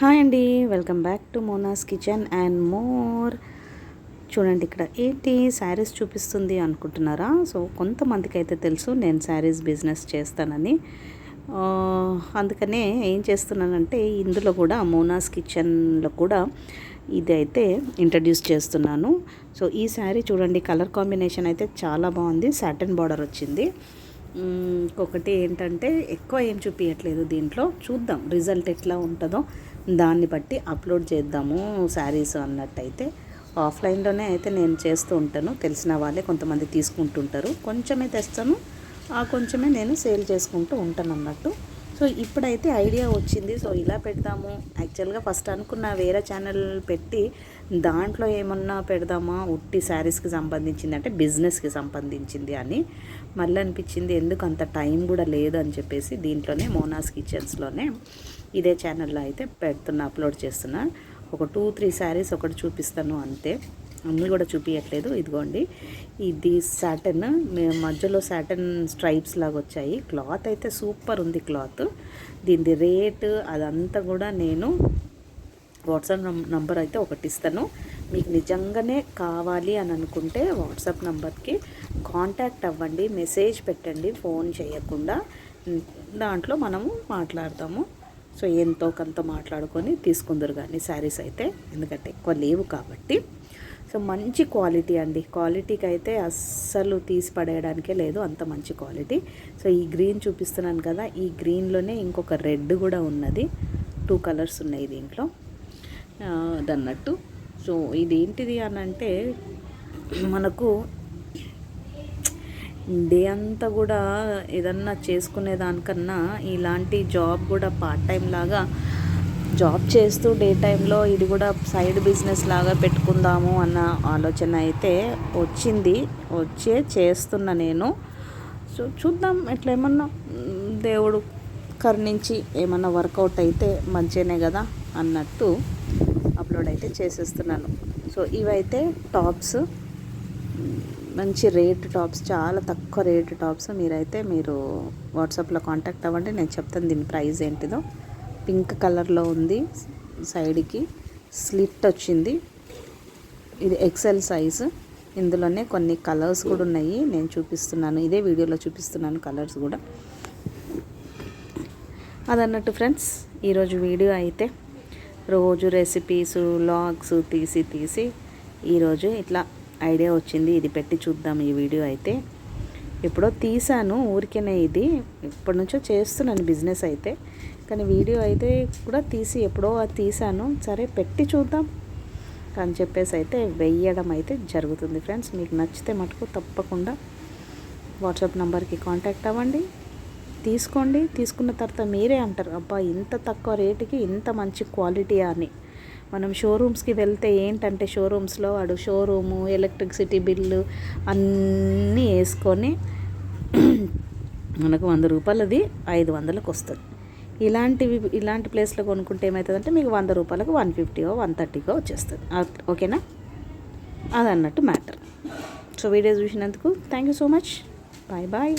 Hi అండి welcome back to Mona's kitchen and more. చూడండి ఇక్కడ ఏంటి శారీస్ చూపిస్తుంది అనుకుంటున్నారా? సో కొంతమందికి అయితే తెలుసు నేను శారీస్ బిజినెస్ చేస్తానని. అందుకనే ఏం చేస్తున్నానంటే ఇందులో కూడా మోనాస్ కిచెన్లో కూడా ఇది అయితే ఇంట్రడ్యూస్ చేస్తున్నాను. సో ఈ శారీ చూడండి కలర్ కాంబినేషన్ అయితే చాలా బాగుంది సాటన్ బార్డర్ వచ్చింది. ఇంకొకటి ఏంటంటే ఎక్కువ ఏం చూపించట్లేదు దీంట్లో. చూద్దాం రిజల్ట్ ఎట్లా ఉంటుందో. దాన్ని బట్టి అప్లోడ్ చేద్దాము శారీస్ అన్నట్టయితే. ఆఫ్లైన్లోనే అయితే నేను చేస్తూ ఉంటాను. తెలిసిన వాళ్ళే కొంతమంది తీసుకుంటుంటారు. కొంచెమే తెస్తాను. ఆ కొంచెమే నేను సేల్ చేసుకుంటూ ఉంటాను అన్నట్టు సో ఇప్పుడైతే ఐడియా వచ్చింది. సో ఇలా పెడదాము. యాక్చువల్గా ఫస్ట్ అనుకున్న వేరే ఛానల్ పెట్టి దాంట్లో ఏమన్నా పెడదామా? ఉట్టి శారీస్కి సంబంధించింది అంటే బిజినెస్కి సంబంధించింది అని మళ్ళీ అనిపించింది. ఎందుకు అంత టైం కూడా లేదు అని చెప్పేసి దీంట్లోనే మోనాస్ కిచెన్స్లోనే ఇదే ఛానల్లో అయితే పెడుతున్నా అప్లోడ్ చేస్తున్నా. ఒక టూ త్రీ శారీస్ ఒకటి చూపిస్తాను అంతే. అన్నీ కూడా చూపించట్లేదు ఇదిగోండి. ఇది సాటన్ మధ్యలో సాటన్ స్ట్రైప్స్ లాగా వచ్చాయి. క్లాత్ అయితే సూపర్ ఉంది క్లాత్ దీని రేటు అదంతా కూడా నేను వాట్సాప్ నంబర్ అయితే ఒకటి ఇస్తాను. మీకు నిజంగానే కావాలి అని అనుకుంటే వాట్సాప్ నంబర్కి కాంటాక్ట్ అవ్వండి. మెసేజ్ పెట్టండి. ఫోన్ చేయకుండా దాంట్లో మనము మాట్లాడతాము. సో ఎంతో కొంత మాట్లాడుకొని తీసుకుందరు కానీ శారీస్ అయితే. ఎందుకంటే ఎక్కువ లేవు కాబట్టి. సో మంచి క్వాలిటీ అండి. క్వాలిటీకి అయితే అస్సలు తీసి పడేయడానికే లేదు అంత మంచి క్వాలిటీ. సో ఈ గ్రీన్ చూపిస్తున్నాను కదా ఈ గ్రీన్లోనే ఇంకొక రెడ్ కూడా ఉన్నది. టూ కలర్స్ ఉన్నాయి దీంట్లో. ఆ, అదన్నట్టు. సో ఇది ఏంటిది అని అంటే మనకు డే అంతా కూడా ఏదన్నా చేసుకునే దానికన్నా ఇలాంటి జాబ్ కూడా పార్ట్ టైం లాగా జాబ్ చేస్తూ డే టైంలో ఇది కూడా సైడ్ బిజినెస్ లాగా పెట్టుకుందాము అన్న ఆలోచన అయితే వచ్చింది. వచ్చే చేస్తున్నా నేను. సో చూద్దాం ఎట్లా ఏమన్నా దేవుడు కరుణించి ఏమన్నా వర్కౌట్ అయితే మంచిగానే కదా అన్నట్టు అప్లోడ్ అయితే చేసేస్తున్నాను. సో ఇవైతే టాప్స్. మంచి రేట్ టాప్స్ చాలా తక్కువ రేట్ టాప్స్ మీరైతే మీరు వాట్సాప్లో కాంటాక్ట్ అవ్వండి. నేను చెప్తాను దీని ప్రైస్ ఏంటిదో. పింక్ కలర్లో ఉంది సైడ్కి. స్లిట్ వచ్చింది. ఇది ఎక్సెల్ సైజు ఇందులోనే కొన్ని కలర్స్ కూడా ఉన్నాయి. నేను చూపిస్తున్నాను. ఇదే వీడియోలో చూపిస్తున్నాను కలర్స్ కూడా. అదన్నట్టు ఫ్రెండ్స్ ఈరోజు వీడియో అయితే రోజు రెసిపీస్ లాగ్స్ తీసి తీసి ఈరోజు ఇట్లా ఐడియా వచ్చింది. ఇది పెట్టి చూద్దాం ఈ వీడియో అయితే. ఎప్పుడో తీసాను ఊరికేనే ఇది. ఎప్పటి నుంచో చేస్తున్నాను బిజినెస్ అయితే. కానీ వీడియో అయితే కూడా తీసి ఎప్పుడో అది తీసాను సరే పెట్టి చూద్దాం. అని చెప్పేసి అయితే వెయ్యడం అయితే జరుగుతుంది ఫ్రెండ్స్. మీకు నచ్చితే మటుకు తప్పకుండా వాట్సాప్ నెంబర్కి కాంటాక్ట్ అవ్వండి. తీసుకోండి. తీసుకున్న తర్వాత మీరే అంటారు అబ్బా ఇంత తక్కువ రేటుకి ఇంత మంచి క్వాలిటీ అని. మనం షోరూమ్స్కి వెళ్తే ఏంటంటే షోరూమ్స్లో వాడు షోరూము ఎలక్ట్రిసిటీ బిల్లు అన్నీ వేసుకొని మనకు వంద రూపాయలది ఐదు వందలకు వస్తుంది ఇలాంటివి ఇలాంటి ప్లేస్లో కొనుక్కుంటే ఏమవుతుందంటే మీకు వంద రూపాయలకు వన్ ఫిఫ్టీయో వన్ థర్టీకో వచ్చేస్తుంది. ఓకేనా ఓకేనా? అదన్నట్టు మ్యాటర్. సో వీడియో చూసినందుకు thank you so much. Bye bye.